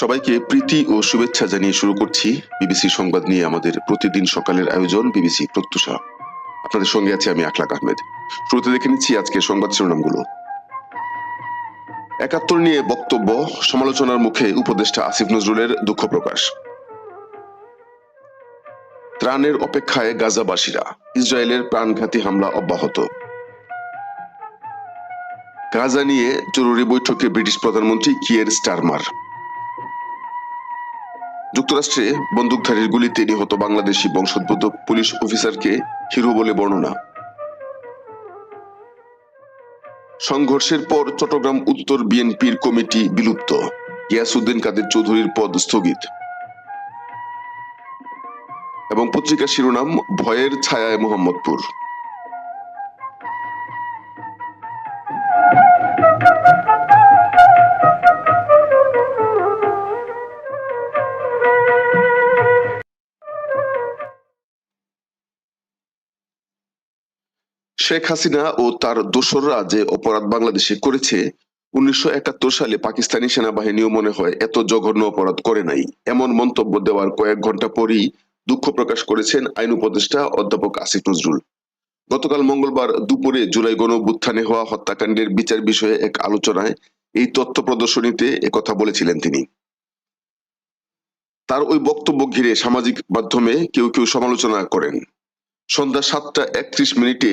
সবাইকে প্রীতি ও শুভেচ্ছা জানিয়ে শুরু করছি বিবিসি সংবাদ নিয়ে আমাদের প্রতিদিন সকালের আয়োজন বিবিসি প্রত্যুষা। আপনাদের সঙ্গে আছি আমি আখলাক আহমেদ। শুরুতে দেখে নিচ্ছি আজকের সংবাদ শিরোনামগুলো। একাত্তর নিয়ে বক্তব্য, সমালোচনার মুখে উপদেষ্টা আসিফ নজরুলের দুঃখ প্রকাশ। ত্রাণের অপেক্ষায় গাজাবাসীরা ইসরায়েলের প্রাণঘাতী হামলা অব্যাহত। গাজা নিয়ে জরুরি বৈঠকে ব্রিটিশ প্রধানমন্ত্রী কিয়ের স্টারমার। যুক্তরাষ্ট্রে বন্দুকধারীর গুলিতে নিহত বাংলাদেশি বংশোদ্ভূত পুলিশ অফিসারকে হিরো বলে বর্ণনা। সংঘর্ষের পর চট্টগ্রাম উত্তর বিএনপির কমিটি বিলুপ্ত। গিয়াসউদ্দিন কাদের চৌধুরীর পদ স্থগিত। এবং পত্রিকা শিরোনাম, ভয়ের ছায়ায় মোহাম্মদপুর। শেখ হাসিনা ও তার দোসররা যে অপরাধ বাংলাদেশে করেছে, উনিশশো একাত্তর সালে পাকিস্তানি সেনাবাহিনীও মনে হয় এত জঘন্য অপরাধ করে নাই। এমন মন্তব্য দেওয়ার কয়েক ঘণ্টা পরই দুঃখ প্রকাশ করেছেন আইন উপদেষ্টা অধ্যাপক আসিফ নজরুল। গতকাল মঙ্গলবার দুপুরে জুলাই গণ অভ্যুত্থানে হওয়া হত্যাকাণ্ডের বিচার বিষয়ে এক আলোচনায় এই তথ্য প্রদর্শনীতে একথা বলেছিলেন তিনি। তার ওই বক্তব্য ঘিরে সামাজিক মাধ্যমে কেউ কেউ সমালোচনা করেন। সন্ধ্যা সাতটা একত্রিশ মিনিটে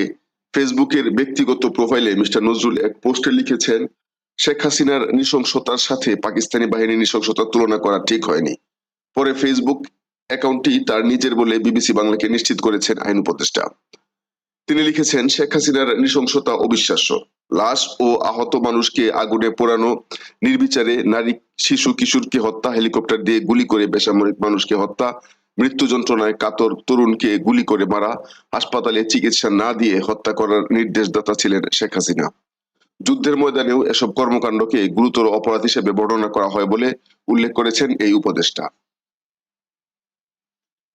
ফেসবুকের ব্যক্তিগত প্রোফাইলে মিস্টার নজরুল এক পোস্টে লিখেছেন, শেখ হাসিনার নৃশংসতার সাথে পাকিস্তানি বাহিনীর নৃশংসতার তুলনা করা ঠিক হয়নি। পরে ফেসবুক অ্যাকাউন্টটি তার নিজের বলে বিবিসি বাংলাকে নিশ্চিত করেছেন আইন উপদেষ্টা। তিনি লিখেছেন, শেখ হাসিনার নৃশংসতা অবিশ্বাস্য। লাশ ও আহত মানুষকে আগুনে পোড়ানো, নির্বিচারে নারী, শিশু, কিশোরকে হত্যা, হেলিকপ্টার দিয়ে গুলি করে বেসামরিক মানুষকে হত্যা মৃত্যু যন্ত্রণায় কাতর তরুণকে গুলি করে মারা, হাসপাতালে চিকিৎসা না দিয়ে হত্যা করার নির্দেশদাতা ছিলেন শেখ হাসিনা। যুদ্ধের ময়দানেও এসব কর্মকাণ্ডকে গুরুতর অপরাধ হিসেবে বর্ণনা করা হয় বলে উল্লেখ করেছেন এই উপদেষ্টা।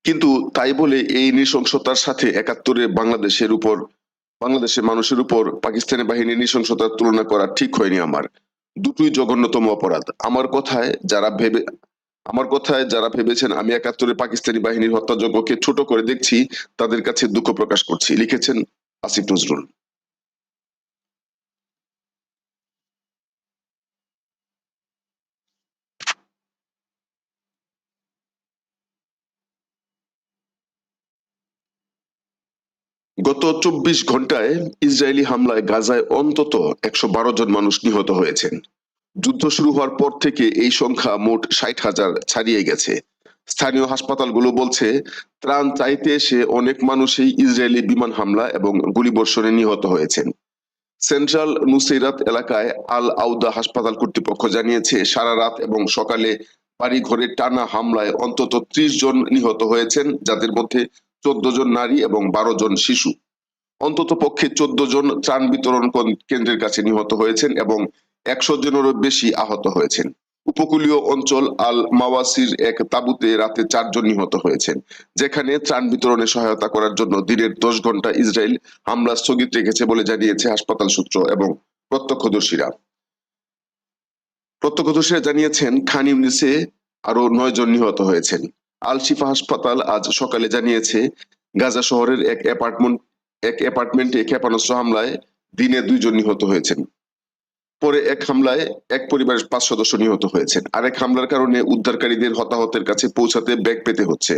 কিন্তু তাই বলে এই নৃশংসতার সাথে একাত্তরে বাংলাদেশের উপর, বাংলাদেশের মানুষের উপর পাকিস্তানি বাহিনীর নৃশংসতার তুলনা করা ঠিক হয়নি আমার। দুটোই জঘন্যতম অপরাধ। আমার কথায় যারা ভেবে আমার কথায় যারা ভেবেছেন আমি একাত্তরে পাকিস্তানি বাহিনীর হত্যাযজ্ঞকে ছোট করে দেখছি, তাদের কাছে দুঃখ প্রকাশ করছি। লিখেছেন আসিফ নজরুল। গত চব্বিশ ঘন্টায় ইসরায়েলি হামলায় গাজায় অন্তত একশো বারো জন মানুষ নিহত হয়েছেন। যুদ্ধ শুরু হওয়ার পর থেকে এই সংখ্যা মোট ষাট হাজার ছাড়িয়ে গেছে। স্থানীয় হাসপাতালগুলো বলছে, ত্রাণ চাইতে এসে অনেক মানুষই ইসরায়েলি বিমান হামলা এবং গুলিবর্ষণে নিহত হয়েছেন। সেন্ট্রাল নুসেরাত এলাকায় আল আউদা হাসপাতাল কর্তৃপক্ষ জানিয়েছে, সারা রাত এবং সকালে বাড়ি ঘরে টানা হামলায় অন্তত ত্রিশ জন নিহত হয়েছেন, যাদের মধ্যে চোদ্দ জন নারী এবং বারো জন শিশু। অন্তত পক্ষে চোদ্দ জন ত্রাণ বিতরণ কেন্দ্রের কাছে নিহত হয়েছেন এবং একশো জনেরও বেশি আহত হয়েছেন। উপকূলীয় অঞ্চল আল মাওয়াসির এক তাঁবুতে রাতে চারজন নিহত হয়েছেন, যেখানে ত্রাণ বিতরণে সহায়তা করার জন্য দিনের দশ ঘণ্টা ইসরায়েল হামলা স্থগিত রেখেছে বলে জানিয়েছে হাসপাতাল সূত্র এবং প্রত্যক্ষদর্শীরা। প্রত্যক্ষদর্শীরা জানিয়েছেন, খান ইউনিসে আরও নয় জন নিহত হয়েছেন। আল শিফা হাসপাতাল আজ সকালে জানিয়েছে, গাজা শহরের এক অ্যাপার্টমেন্ট এক অ্যাপার্টমেন্টে ক্ষেপণাস্ত্র হামলায় দিনে দুইজন নিহত হয়েছেন। পরে এক হামলায় এক পরিবারের পাঁচ সদস্য নিহত হয়েছেন। আরেক হামলার কারণে উদ্ধারকারীদের হতাহতের কাছে পৌঁছাতে ব্যাগ পেতে হচ্ছে।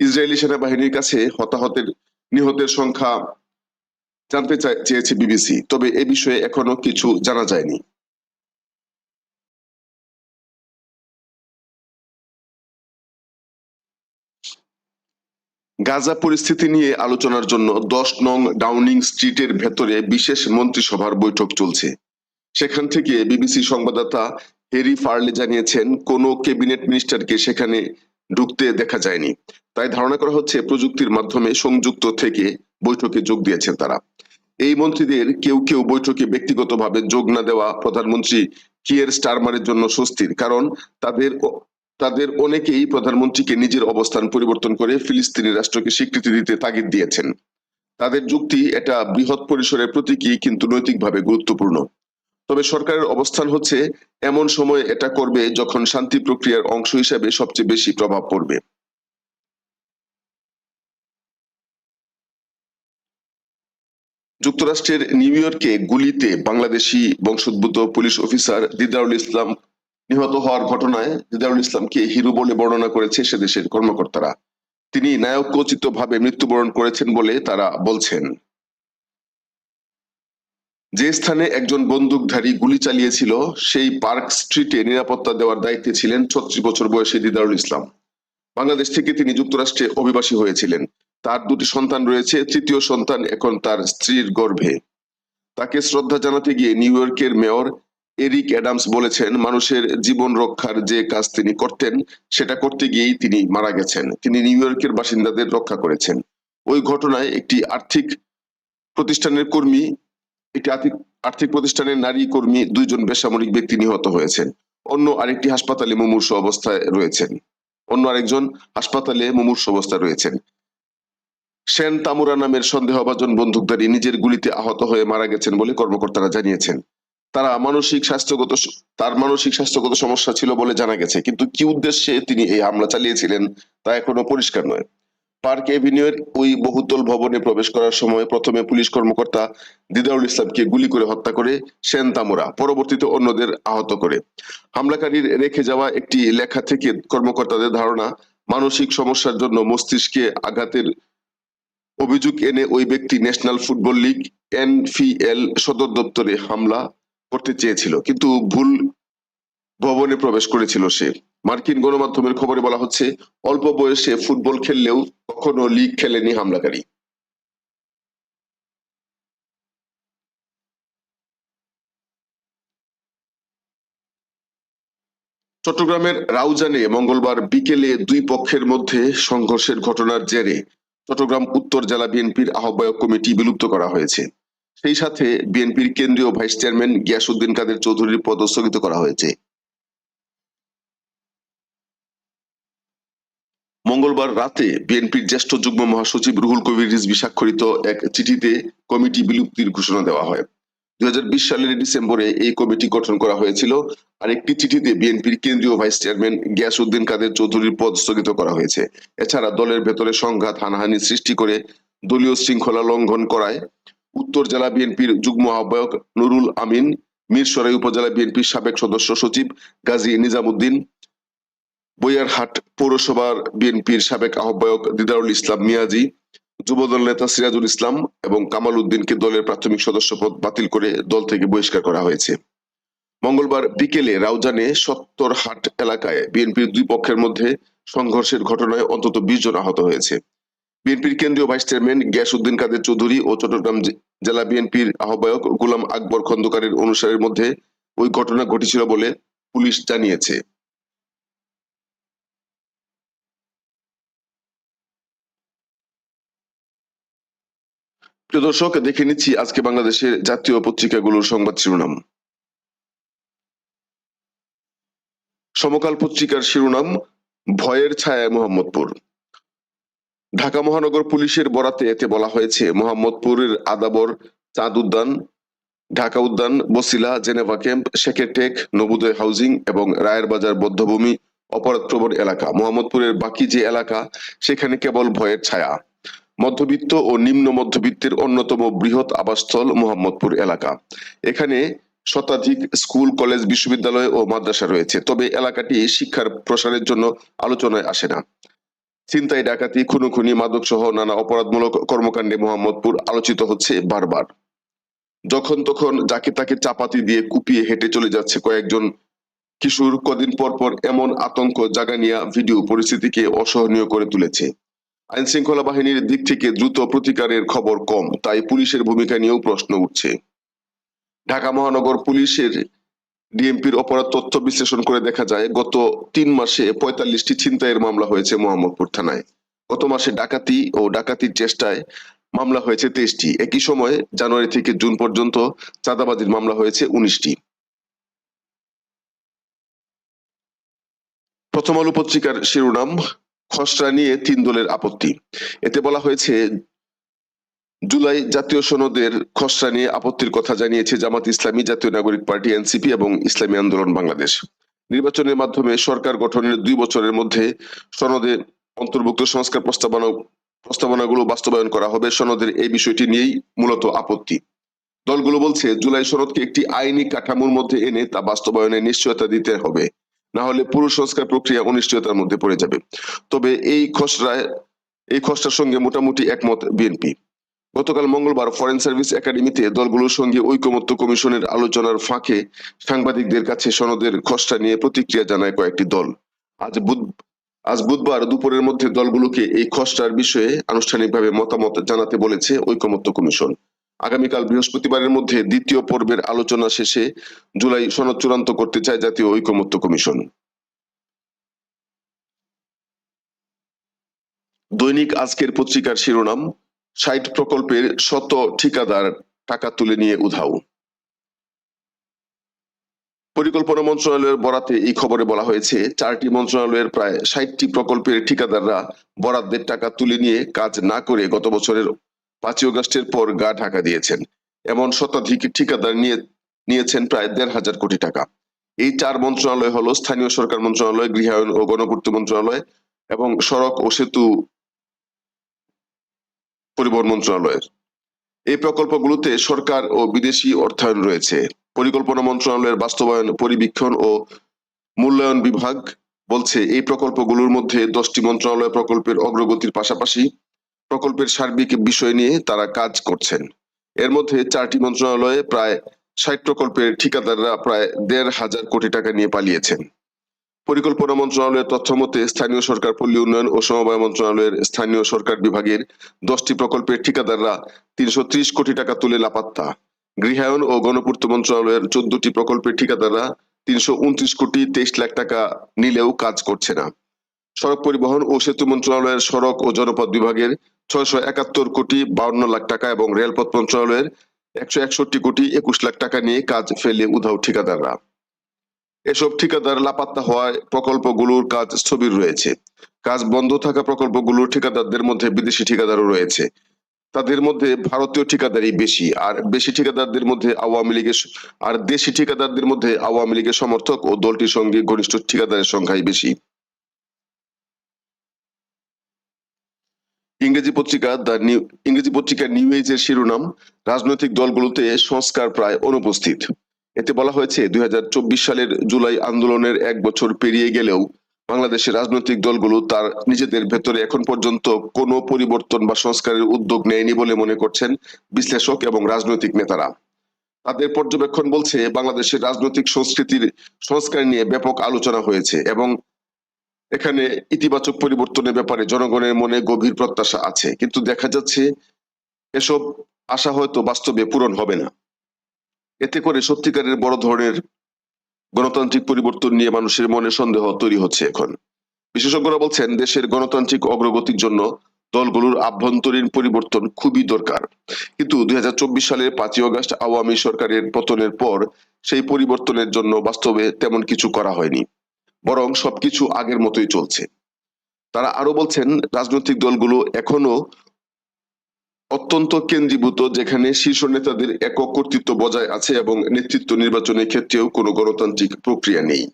ইসরায়েলি সেনাবাহিনীর কাছে হতাহতের নিহতের সংখ্যা জানতে চেয়েছে বিবিসি, তবে এ বিষয়ে এখনও কিছু জানা যায়নি। গাজা পরিস্থিতি নিয়ে আলোচনার জন্য দশ নং ডাউনিং স্ট্রিটের ভেতরে বিশেষ মন্ত্রিসভার বৈঠক চলছে। সেখান থেকে বিবিসি সংবাদদাতা হেরি ফার্লে জানিয়েছেন, কোনো ক্যাবিনেট মিনিস্টারকে সেখানে ঢুকতে দেখা যায়নি। তাই ধারণা করা হচ্ছে, প্রযুক্তির মাধ্যমে সংযুক্ত থেকে বৈঠকে যোগ দিয়েছেন তারা। এই মন্ত্রীদের কেউ কেউ বৈঠকে ব্যক্তিগতভাবে যোগ না দেওয়া প্রধানমন্ত্রী কিয়ের স্টারমারের জন্য স্বস্তির, কারণ তাদের তাদের অনেকেই প্রধানমন্ত্রীকে নিজের অবস্থান পরিবর্তন করে ফিলিস্তিনি রাষ্ট্রকে স্বীকৃতি দিতে তাগিদ দিয়েছেন। তাদের যুক্তি এটা বৃহৎ পরিসরের প্রতীকী, কিন্তু নৈতিকভাবে গুরুত্বপূর্ণ। তবে সরকারের অবস্থান হচ্ছে, এমন সময় এটা করবে যখন শান্তি প্রক্রিয়ার অংশ হিসেবে সবচেয়ে বেশি প্রভাব পড়বে। যুক্তরাষ্ট্রের নিউ ইয়র্কে গুলিতে বাংলাদেশি বংশোদ্ভূত পুলিশ অফিসার দিদারুল ইসলাম নিহত হওয়ার ঘটনায় দিদারুল ইসলামকে হিরো বলে বর্ণনা করেছে সে দেশের কর্মকর্তারা। তিনি নায়কোচিত ভাবে মৃত্যুবরণ করেছেন বলে তারা বলছেন। যে স্থানে একজন বন্দুকধারী গুলি চালিয়েছিল, সেই পার্ক স্ট্রিটে নিরাপত্তা দেওয়ার দায়িত্বে ছিলেন ছত্রিশ বছর বয়সী দিদারুল ইসলাম। বাংলাদেশ থেকে তিনি যুক্তরাষ্ট্রে অভিবাসী হয়েছিলেন। তার দুটি সন্তান রয়েছে, তৃতীয় সন্তান এখন তার স্ত্রীর গর্ভে। তাকে শ্রদ্ধা জানাতে গিয়ে নিউ ইয়র্কের মেয়র এরিক অ্যাডামস বলেছেন, মানুষের জীবন রক্ষার যে কাজ তিনি করতেন, সেটা করতে গিয়েই তিনি মারা গেছেন। তিনি নিউ ইয়র্কের বাসিন্দাদের রক্ষা করেছেন। ওই ঘটনায় একটি আর্থিক প্রতিষ্ঠানের কর্মী একটি আর্থিক প্রতিষ্ঠানের নারী কর্মী দুইজন বেসামরিক ব্যক্তি নিহত হয়েছেন। অন্য আরেকটি হাসপাতালে মুমূর্ষ অবস্থায় রয়েছেন। অন্য আরেকজন হাসপাতালে মুমূর্ষ অবস্থায় রয়েছেন। সেন তামুরা নামের সন্দেহভাজন বন্দুকধারী নিজের গুলিতে আহত হয়ে মারা গেছেন বলে কর্মকর্তারা জানিয়েছেন। তারা মানসিক স্বাস্থ্যগত, তার মানসিক স্বাস্থ্যগত সমস্যা ছিল বলে জানা গেছে, কিন্তু কি উদ্দেশ্যে তিনি এই হামলা চালিয়েছিলেন তা এখনও পরিষ্কার নয়। পার্ক এভিনিউয়ের ওই বহুতল ভবনে প্রবেশ করার সময় প্রথমে পুলিশ কর্মকর্তা দিদারুল ইসলামকে গুলি করে হত্যা করে সেন তামুরা, পরবর্তীতে অন্যদের আহত করে। হামলাকারীর রেখে যাওয়া একটি লেখা থেকে কর্মকর্তাদের ধারণা, মানসিক সমস্যার জন্য মস্তিষ্কে আঘাতের অভিযোগ এনে ওই ব্যক্তি ন্যাশনাল ফুটবল লিগ এনফিএল সদর দপ্তরে হামলা করতে চেয়েছিল। কিন্তু ভুল ভবনে প্রবেশ করেছিল সে। মার্কিন গণমাধ্যমের খবরে বলা হচ্ছে, অল্প বয়সে ফুটবল খেললেও কখনো লিগ খেলেনি হামলাকারী। চট্টগ্রামের রাউজানে মঙ্গলবার বিকেলে দুই পক্ষের মধ্যে সংঘর্ষের ঘটনার জেরে চট্টগ্রাম উত্তর জেলা বিএনপির আহ্বায়ক কমিটি বিলুপ্ত করা হয়েছে। সেই সাথে বিএনপির কেন্দ্রীয় ভাইস চেয়ারম্যান গিয়াসউদ্দিন কাদের চৌধুরীর পদ স্থগিত করা হয়েছে। মঙ্গলবার রাতে বিএনপির জ্যেষ্ঠ যুগ্ম মহাসচিব রুহুল কবির রিজভী স্বাক্ষরিত এক চিঠিতে কমিটি বিলুপ্তির ঘোষণা দেওয়া হয়। দুই সালের ডিসেম্বরে এই কমিটি গঠন করা হয়েছিল। আর একটি চিঠিতে বিএনপির কেন্দ্রীয় ভাইস চেয়ারম্যান গিয়াসউদ্দিন কাদের চৌধুরীর পদ স্থগিত করা হয়েছে। এছাড়া দলের ভেতরে সংঘাত, হানাহানি সৃষ্টি করে দলীয় শৃঙ্খলা লঙ্ঘন করায় উত্তর জেলা বিএনপির যুগ্ম আহ্বায়ক নুরুল আমিন, মিরসরাই উপজেলা বিএনপির সাবেক সদস্য সচিব গাজী নিজামুদ্দিন বইয়ারহাট পৌরসভার বিএনপির সাবেক আহ্বায়ক দিদারুল ইসলাম মিয়াজি, যুবদল নেতা সিরাজুল ইসলাম এবং কামাল উদ্দিনকে দলের প্রাথমিক সদস্য পদ বাতিল করে দল থেকে বহিষ্কার করা হয়েছে। মঙ্গলবার বিকেলে রাউজানে সত্তর হাট এলাকায় বিএনপির দুই পক্ষের মধ্যে সংঘর্ষের ঘটনায় অন্তত বিশ জন আহত হয়েছে। বিএনপির কেন্দ্রীয় ভাইস চেয়ারম্যান গ্যাস উদ্দিন কাদের চৌধুরী ও চট্টগ্রাম জেলা বিএনপির আহ্বায়ক গোলাম আকবর খন্দকারের অনুসারের মধ্যে ওই ঘটনা ঘটেছিল বলে পুলিশ জানিয়েছে। প্রিয় দর্শক, দেখে নিচ্ছি আজকে বাংলাদেশের জাতীয় পত্রিকাগুলোর সংবাদ শিরোনাম। সমকাল পত্রিকার শিরোনাম, ভয়ের ছায়ায় মোহাম্মদপুর। ঢাকা মহানগর পুলিশের বরাতে এতে বলা হয়েছে, মোহাম্মদপুরের Adabor Chand Udyan, Dhaka Udyan, Basila, Geneva camp, Shekhertek, Nabodoy housing এবং রায়ের বাজার বদ্ধভূমি অপরাধপ্রবণ এলাকা। মোহাম্মদপুরের বাকি যে এলাকা, সেখানে কেবল ভয়ের ছায়া। মধ্যবিত্ত ও নিম্ন মধ্যবিত্তের অন্যতম বৃহৎ আবাসস্থল মোহাম্মদপুর এলাকা। এখানে শতাধিক স্কুল, কলেজ, বিশ্ববিদ্যালয় ও মাদ্রাসা রয়েছে। তবে এলাকাটি শিক্ষার প্রসারের জন্য আলোচনায় আসে না। ছিনতাই, ডাকাতি, খুনোখুনি মাদক সহ নানা অপরাধমূলক কর্মকাণ্ডে মোহাম্মদপুর আলোচিত হচ্ছে বারবার। যখন তখন যাকে তাকে চাপাতি দিয়ে কুপিয়ে হেঁটে চলে যাচ্ছে কয়েকজন কিশোর, কদিন পর পর এমন আতঙ্ক জাগানিয়া ভিডিও পরিস্থিতিকে অসহনীয় করে তুলেছে। আইন শৃঙ্খলা বাহিনীর দিক থেকে দ্রুত প্রতিকারের খবর কম, তাই পুলিশের ভূমিকা নিয়েও প্রশ্ন উঠছে। ঢাকা মহানগর পুলিশের ডিএমপির অপরাধ তথ্য বিশ্লেষণ করে দেখা যায়, গত তিন মাসে পঁয়তাল্লিশটি ছিনতাইয়ের মামলা হয়েছে মোহাম্মদপুর থানায়। গত মাসে ডাকাতি ও ডাকাতির চেষ্টায় মামলা হয়েছে তেইশটি। একই সময়ে জানুয়ারি থেকে জুন পর্যন্ত চাঁদাবাজির মামলা হয়েছে উনিশটি। প্রথম আলো পত্রিকার শিরোনাম খসড়া নিয়ে তিন দলের আপত্তি। এতে বলা হয়েছে, জুলাই জাতীয় সনদের খসড়া নিয়ে আপত্তির কথা জানিয়েছে জামাত ইসলামী, জাতীয় নাগরিক পার্টি, এনসিপি এবং ইসলামী আন্দোলন বাংলাদেশ। নির্বাচনের মাধ্যমে সরকার গঠনের দুই বছরের মধ্যে সনদে অন্তর্ভুক্ত সংস্কার প্রস্তাবনা, প্রস্তাবনাগুলো বাস্তবায়ন করা হবে। সনদের এই বিষয়টি নিয়েই মূলত আপত্তি। দলগুলো বলছে, জুলাই সনদকে একটি আইনি কাঠামোর মধ্যে এনে তা বাস্তবায়নের নিশ্চয়তা দিতে হবে। না হলে পুরো সংস্কার প্রক্রিয়া অনিশ্চয়তার মধ্যে পড়ে যাবে। তবে এই খসড়ায়, এই খসড়ার সঙ্গে মোটামুটি একমত বিএনপি। গতকাল মঙ্গলবার ফরেন সার্ভিস একাডেমিতে দলগুলোর সঙ্গে ঐকমত্য কমিশনের আলোচনার ফাঁকে সাংবাদিকদের কাছে সনদের খসড়া নিয়ে প্রতিক্রিয়া জানায় কয়েকটি দল। আজ বুধ, আজ বুধবার দুপুরের মধ্যে দলগুলোকে এই খসড়ার বিষয়ে আনুষ্ঠানিকভাবে মতামত জানাতে বলেছে ঐকমত্য কমিশন। আগামীকাল বৃহস্পতিবারের মধ্যে দ্বিতীয় পর্বের আলোচনা শেষে জুলাই সনদ চূড়ান্ত করতে চায় জাতীয় ঐকমত্য কমিশন। দৈনিক আজকের পত্রিকার শিরোনাম, ষাট প্রকল্পের শত ঠিকাদার, টাকা তুলে নিয়ে উধাও। পরিকল্পনা মন্ত্রণালয়ের বরাতে এই খবরে বলা হয়েছে, চারটি মন্ত্রণালয়ের প্রায় ষাটটি প্রকল্পের ঠিকাদাররা বরাদ্দের টাকা তুলে নিয়ে কাজ না করে গত বছরের পাঁচই অগস্টের পর গা ঢাকা দিয়েছেন। এমন শতাধিক ঠিকাদার নিয়ে, নিয়েছেন প্রায় দেড় হাজার কোটি টাকা। এই চার মন্ত্রণালয় হলো স্থানীয় সরকার মন্ত্রণালয় গৃহায়ন ও গণপূর্ত মন্ত্রণালয় এবং সড়ক ও সেতু পরিবহন মন্ত্রণালয়ের। এই প্রকল্পগুলোতে সরকার ও বিদেশি অর্থায়ন রয়েছে। পরিকল্পনা মন্ত্রণালয়ের বাস্তবায়ন, পরিবীক্ষণ ও মূল্যায়ন বিভাগ বলছে, এই প্রকল্পগুলোর মধ্যে দশটি মন্ত্রণালয় প্রকল্পের অগ্রগতির পাশাপাশি প্রকল্পের সার্বিক বিষয় নিয়ে তারা কাজ করছেন। এর মধ্যে চারটি মন্ত্রণালয়ে প্রায় ষাট প্রকল্পের ঠিকাদাররা প্রায় দেড় হাজার কোটি টাকা নিয়ে পালিয়েছেন। পরিকল্পনা মন্ত্রণালয়ের তথ্য মতে স্থানীয় সরকার, পল্লী উন্নয়ন ও সমবায় মন্ত্রণালয়ের স্থানীয় সরকার বিভাগের দশটি প্রকল্পের ঠিকাদাররা তিনশো ত্রিশ কোটি টাকা তুলে লাপাত্তা। গৃহায়ন ও গণপূর্ত মন্ত্রণালয়ের চোদ্দটি প্রকল্পের ঠিকাদাররা তিনশো উনত্রিশ কোটি তেইশ লাখ টাকা নিলেও কাজ করছে না। সড়ক পরিবহন ও সেতু মন্ত্রণালয়ের সড়ক ও জনপথ বিভাগের ছয়শো একাত্তর কোটি বাউন্ন লাখ টাকা এবং রেলপথ মন্ত্রণালয়ের একশো একষট্টি কোটি একুশ লাখ টাকা নিয়ে কাজ ফেলে উধাও ঠিকাদাররা। এসব ঠিকাদার লাপাত্তা হওয়ায় প্রকল্পগুলোর কাজ স্থবির রয়েছে। কাজ বন্ধ থাকা প্রকল্পগুলোর ঠিকাদারদের মধ্যে বিদেশি ঠিকাদারও রয়েছে। তাদের মধ্যে ভারতীয় ঠিকাদারই বেশি, আর বেশি ঠিকাদারদের মধ্যে আওয়ামী লীগের আর দেশি ঠিকাদারদের মধ্যে আওয়ামী লীগের সমর্থক ও দলটির সঙ্গে ঘনিষ্ঠ ঠিকাদারের সংখ্যাই বেশি। ইংরেজি পত্রিকা দ্য নিউ, ইংরেজি পত্রিকা নিউ এজের শিরোনাম, রাজনৈতিক দলগুলোতে সংস্কার প্রায় অনুপস্থিত। এতে বলা হয়েছে, দুই হাজার চব্বিশ সালের জুলাই আন্দোলনের এক বছর পেরিয়ে গেলেও বাংলাদেশের রাজনৈতিক দলগুলো তার নিজেদের ভেতরে এখন পর্যন্ত কোনো পরিবর্তন বা সংস্কারের উদ্যোগ নেয়নি বলে মনে করছেন বিশ্লেষক এবং রাজনৈতিক নেতারা। তাদের পর্যবেক্ষণ বলছে, বাংলাদেশের রাজনৈতিক সংস্কৃতির সংস্কার নিয়ে ব্যাপক আলোচনা হয়েছে এবং এখানে ইতিবাচক পরিবর্তনের ব্যাপারে জনগণের মনে গভীর প্রত্যাশা আছে। কিন্তু দেখা যাচ্ছে এসব আশা হয়তো বাস্তবে পূরণ হবে না। এতে করে সত্যিকারের বড় ধরনের গণতান্ত্রিক পরিবর্তন নিয়ে মানুষের মনে সন্দেহ তৈরি হচ্ছে এখন। বিশেষজ্ঞরা বলছেন, দেশের গণতান্ত্রিক অগ্রগতির জন্য দলগুলোর আভ্যন্তরীণ পরিবর্তন খুবই দরকার। কিন্তু দুই হাজার চব্বিশ সালের পাঁচই অগস্ট আওয়ামী সরকারের পতনের পর সেই পরিবর্তনের জন্য বাস্তবে তেমন কিছু করা হয়নি। বরং সবকিছু আগের মতোই চলছে। তারা আরও বলছেন, রাজনৈতিক দলগুলো এখনও অত্যন্ত কেন্দ্রীভূত, যেখানে শীর্ষ নেতাদের একক কর্তৃত্ব বজায় আছে এবং নেতৃত্ব নির্বাচনের ক্ষেত্রেও কোনো গণতান্ত্রিক প্রক্রিয়া নেই।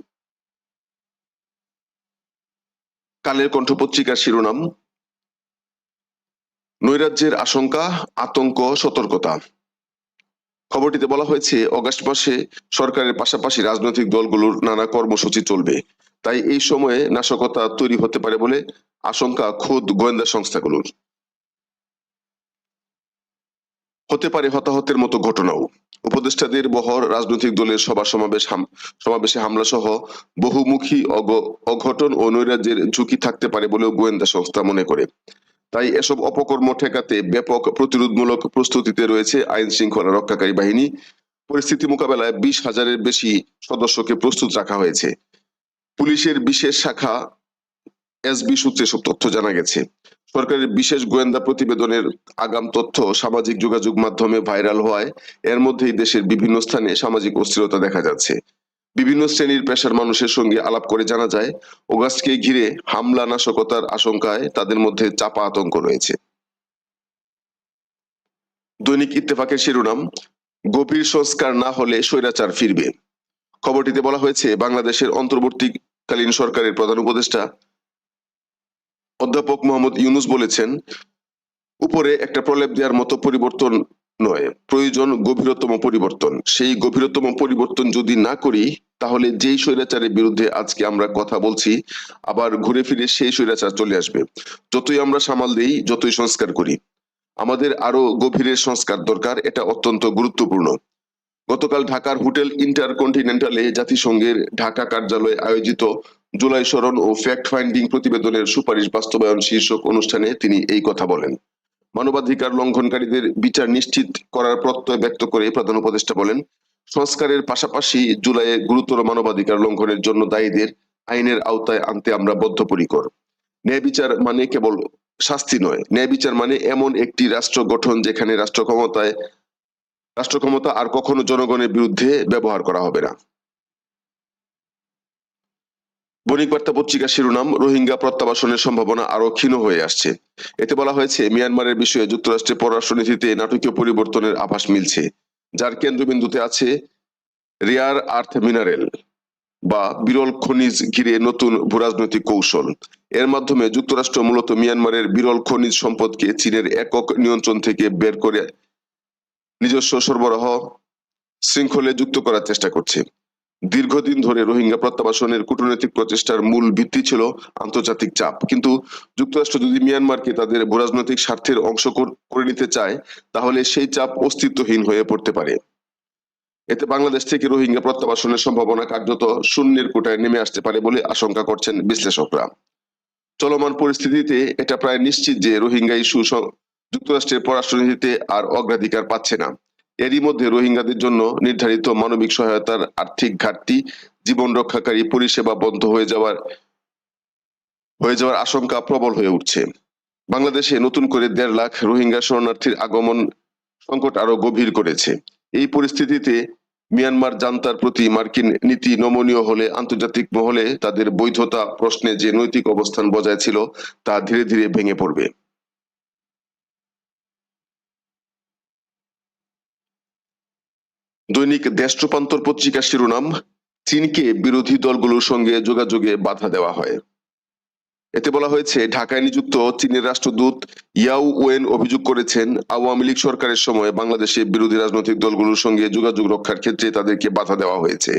কালের কণ্ঠ পত্রিকার শিরোনাম, নৈরাজ্যের আশঙ্কা, আতঙ্ক, সতর্কতা। খবরটিতে বলা হয়েছে, অগাস্ট মাসে সরকারের পাশাপাশি রাজনৈতিক দলগুলোর নানা কর্মসূচি চলবে। তাই এই সময়ে নাশকতা তৈরি হতে পারে বলে আশঙ্কা খোদ গোয়েন্দা সংস্থাগুলোর। হতে পারে হতাহতের মতো ঘটনাও। উপদেষ্টাদের বহর রাজনৈতিক দলের সভা সমাবেশ সমাবেশে হামলা সহ বহুমুখী অঘটন ও নৈরাজ্যের ঝুঁকি থাকতে পারে বলেও গোয়েন্দা সংস্থা মনে করে। তাই এসব অপকর্ম ঠেকাতে ব্যাপক প্রতিরোধমূলক প্রস্তুতিতে রয়েছে আইন শৃঙ্খলা রক্ষাকারী বাহিনী। পরিস্থিতি মোকাবেলায় বিশ হাজারের বেশি সদস্যকে প্রস্তুত রাখা হয়েছে। পুলিশের বিশেষ শাখা এসবি সূত্রে সব তথ্য জানা গেছে। সরকারের বিশেষ গোয়েন্দা প্রতিবেদনের আগাম তথ্য সামাজিক যোগাযোগ মাধ্যমে ভাইরাল হওয়ায় এর মধ্যেই দেশের বিভিন্ন স্থানে সামাজিক অস্থিরতা দেখা যাচ্ছে। বিভিন্ন শ্রেণির পেশার মানুষের সঙ্গে আলাপ করে জানা যায়, অগাস্টকে ঘিরে হামলা নাশকতার আশঙ্কায় তাদের মধ্যে চাপা আতঙ্ক রয়েছে। দৈনিক ইত্তেফাকের শিরোনাম, গভীর সংস্কার না হলে স্বৈরাচার ফিরবে। খবরটিতে বলা হয়েছে, বাংলাদেশের অন্তর্বর্তীকালীন সরকারের প্রধান উপদেষ্টা অধ্যাপক মোহাম্মদ ইউনুস বলেছেন, উপরে একটা প্রলেপ দেওয়ার মতো পরিবর্তন নয়, প্রয়োজন গভীরতম পরিবর্তন। সেই গভীরতম পরিবর্তন যদি না করি, তাহলে যেই স্বৈরাচারের বিরুদ্ধে আজকে আমরা কথা বলছি, আবার ঘুরে ফিরে সেই স্বৈরাচার চলে আসবে। যতই আমরা সামাল দেই, যতই সংস্কার করি। আমাদের আরও গভীরের সংস্কার দরকার, এটা অত্যন্ত গুরুত্বপূর্ণ। গতকাল ঢাকার হোটেল ইন্টারকন্টিনেন্টালে জাতিসংঘের ঢাকা কার্যালয়ে আয়োজিত জুলাই স্মরণ ও ফ্যাক্ট ফাইন্ডিং প্রতিবেদনের সুপারিশ বাস্তবায়ন শীর্ষক অনুষ্ঠানে তিনি এই কথা বলেন। মানবাধিকার লঙ্ঘনকারীদের বিচার নিশ্চিত করার প্রত্যয় ব্যক্ত করে প্রধান উপদেষ্টা বলেন, সংস্কারের পাশাপাশি জুলাইয়ে গুরুতর মানবাধিকার লঙ্ঘনের জন্য দায়ীদের আইনের আওতায় আনতে আমরা বদ্ধপরিকর। ন্যায় বিচার মানে কেবল শাস্তি নয়, ন্যায় বিচার মানে এমন একটি রাষ্ট্র গঠন যেখানে রাষ্ট্র ক্ষমতায়, রাষ্ট্র ক্ষমতা আর কখনো জনগণের বিরুদ্ধে ব্যবহার করা হবে না। বণিক বার্তা পত্রিকার শিরোনাম, রোহিঙ্গা প্রত্যাবাসনের সম্ভাবনা আরও ক্ষীণ হয়ে আসছে। এতে বলা হয়েছে, মিয়ানমারের বিষয়ে যুক্তরাষ্ট্রের পররাষ্ট্রনীতিতে নাটকীয় পরিবর্তনের আভাস মিলছে, যার কেন্দ্রবিন্দুতে আছে রেয়ার আর্থ মিনারেল বা বিরল খনিজ ঘিরে নতুন ভূরাজনৈতিক কৌশল। এর মাধ্যমে যুক্তরাষ্ট্র মূলত মিয়ানমারের বিরল খনিজ সম্পদকে চীনের একক নিয়ন্ত্রণ থেকে বের করে নিজস্ব সরবরাহ শৃঙ্খলে যুক্ত করার চেষ্টা করছে। দীর্ঘদিন ধরে রোহিঙ্গা প্রত্যাবাসনের কূটনৈতিক প্রচেষ্টার মূল ভিত্তি ছিল আন্তর্জাতিক চাপ। কিন্তু যুক্তরাষ্ট্র যদি মিয়ানমারকে তাদের ভূরাজনৈতিক স্বার্থের অংশ করে নিতে চায়, তাহলে সেই চাপ অস্তিত্বহীন হয়ে পড়তে পারে। এতে বাংলাদেশ থেকে রোহিঙ্গা প্রত্যাবাসনের সম্ভাবনা কার্যত শূন্যের কোটায় নেমে আসতে পারে বলে আশঙ্কা করছেন বিশ্লেষকরা। চলমান পরিস্থিতিতে এটা প্রায় নিশ্চিত যে রোহিঙ্গা ইস্যু যুক্তরাষ্ট্রের পররাষ্ট্রনীতিতে আর অগ্রাধিকার পাচ্ছে না। এরই মধ্যে রোহিঙ্গাদের জন্য নির্ধারিত মানবিক সহায়তার আর্থিক ঘাটতি, জীবন রক্ষাকারী পরিষেবা বন্ধ হয়ে যাওয়ার হয়ে যাওয়ার আশঙ্কা প্রবল হয়ে উঠছে। বাংলাদেশে নতুন করে দেড় লাখ রোহিঙ্গা শরণার্থীর আগমন সংকট আরও গভীর করেছে। এই পরিস্থিতিতে মিয়ানমার জান্তার প্রতি মার্কিন নীতি নমনীয় হলে আন্তর্জাতিক মহলে তাদের বৈধতা প্রশ্নে যে নৈতিক অবস্থান বজায় ছিল তা ধীরে ধীরে ভেঙে পড়বে। দৈনিক দেশ রূপান্তর পত্রিকার শিরোনাম, চীনকে বিরোধী দলগুলোর সঙ্গে যোগাযোগে বাধা দেওয়া হয়। এতে বলা হয়েছে, ঢাকায় নিযুক্ত চীনের রাষ্ট্রদূত ইয়াও ওয়েন অভিযোগ করেছেন, আওয়ামী লীগ সরকারের সময় বাংলাদেশে বিরোধী রাজনৈতিক দলগুলোর সঙ্গে যোগাযোগ রক্ষার ক্ষেত্রে তাদেরকে বাধা দেওয়া হয়েছে।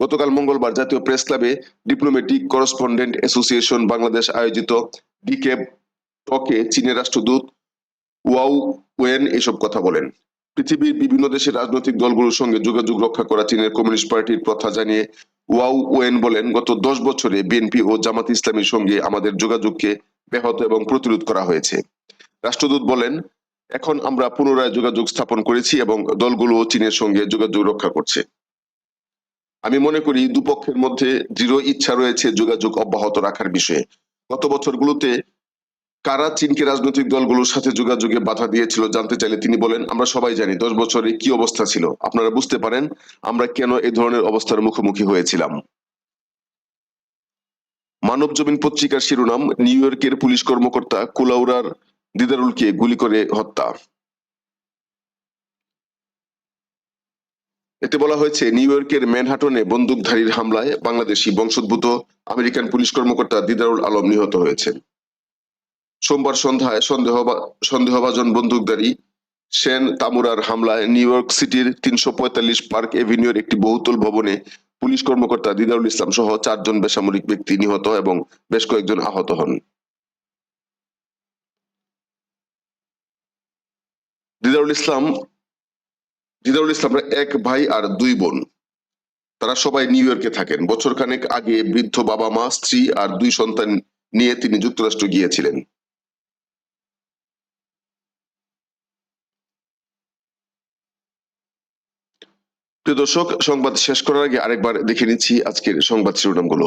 গতকাল মঙ্গলবার জাতীয় প্রেস ক্লাবে ডিপ্লোম্যাটিক করসপন্ডেন্ট অ্যাসোসিয়েশন বাংলাদেশ আয়োজিত ডিকেব টকে চীনের রাষ্ট্রদূত ওয়াও ওয়েন এসব কথা বলেন। পৃথিবীর বিভিন্ন দেশের রাজনৈতিক দলগুলোর সঙ্গে যোগাযোগ রক্ষা করা চীনের কমিউনিস্ট পার্টির প্রথা জানিয়ে ওয়াও ওয়েন বলেন, গত দশ বছরে বিএনপি ও জামাত ইসলামীর সঙ্গে আমাদের যোগাযোগকে ব্যাহত এবং প্রতিরোধ করা হয়েছে। রাষ্ট্রদূত বলেন, এখন আমরা পুনরায় যোগাযোগ স্থাপন করেছি এবং দলগুলো চীনের সঙ্গে যোগাযোগ রক্ষা করছে। আমি মনে করি দুপক্ষের মধ্যে দৃঢ় ইচ্ছা রয়েছে যোগাযোগ অব্যাহত রাখার বিষয়ে। গত বছরগুলোতে কারা চীনকে রাজনৈতিক দলগুলোর সাথে যোগাযোগে বাধা দিয়েছিল জানতে চাইলে তিনি বলেন, আমরা সবাই জানি দশ বছরে কি অবস্থা ছিল। আপনারা বুঝতে পারেন আমরা কেন এ ধরনের অবস্থার মুখোমুখি হয়েছিলাম। মানব জমিন পত্রিকার শিরোনাম, নিউ ইয়র্কের পুলিশ কর্মকর্তা কুলাউরার দিদারুলকে গুলি করে হত্যা। এতে বলা হয়েছে, নিউ ইয়র্কের ম্যানহাটনে বন্দুকধারীর হামলায় বাংলাদেশি বংশোদ্ভূত আমেরিকান পুলিশ কর্মকর্তা দিদারুল আলম নিহত হয়েছেন। সোমবার সন্ধ্যায় সন্দেহবা সন্দেহভাজন বন্দুকধারী সেন তামুরার হামলায় নিউ ইয়র্ক সিটির তিনশো পঁয়তাল্লিশ পার্ক এভিনিউর একটি বহুতল ভবনে পুলিশ কর্মকর্তা দিদারুল ইসলাম সহ চারজন বেসামরিক ব্যক্তি নিহত এবং বেশ কয়েকজন আহত হন। দিদারুল ইসলাম দিদারুল ইসলামের এক ভাই আর দুই বোন। তারা সবাই নিউ ইয়র্কে থাকেন। বছর খানেক আগে বৃদ্ধ বাবা মা স্ত্রী আর দুই সন্তান নিয়ে তিনি যুক্তরাষ্ট্র গিয়েছিলেন। প্রিয় দর্শক, সংবাদ শেষ করার আগে আরেকবার দেখে নিচ্ছি আজকের সংবাদ শিরোনামগুলো।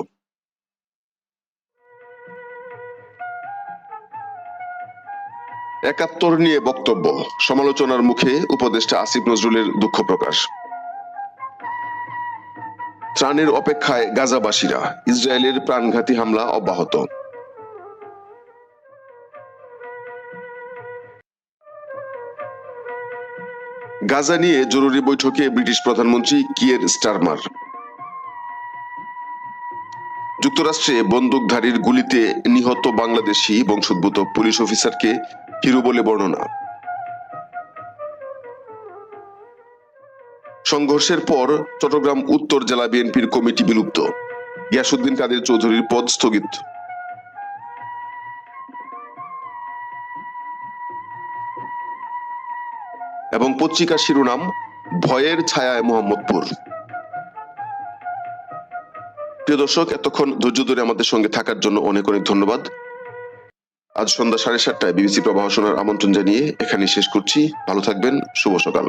একাত্তর নিয়ে বক্তব্য, সমালোচনার মুখে উপদেষ্টা আসিফ নজরুলের দুঃখ প্রকাশ। ত্রাণের অপেক্ষায় গাজাবাসীরা ইসরায়েলের প্রাণঘাতী হামলা অব্যাহত। গাজা নিয়ে জরুরি বৈঠকে ব্রিটিশ প্রধানমন্ত্রী কিয়ের স্টারমার। যুক্তরাষ্ট্রে বন্দুকধারীর গুলিতে নিহত বাংলাদেশি বংশোদ্ভূত পুলিশ অফিসারকে হিরো বলে বর্ণনা। সংঘর্ষের পর চট্টগ্রাম উত্তর জেলা বিএনপির কমিটি বিলুপ্ত। গিয়াসুদ্দিন কাদের চৌধুরীর পদ স্থগিত। এবং পত্রিকার শিরোনাম, ভয়ের ছায়ায় মোহাম্মদপুর। প্রিয় দর্শক, এতক্ষণ ধৈর্য ধরে আমাদের সঙ্গে থাকার জন্য অনেক অনেক ধন্যবাদ। আজ সন্ধ্যা সাড়ে সাতটায় বিবিসি প্রভাষণার আমন্ত্রণ জানিয়ে এখানে শেষ করছি। ভালো থাকবেন, শুভ সকাল।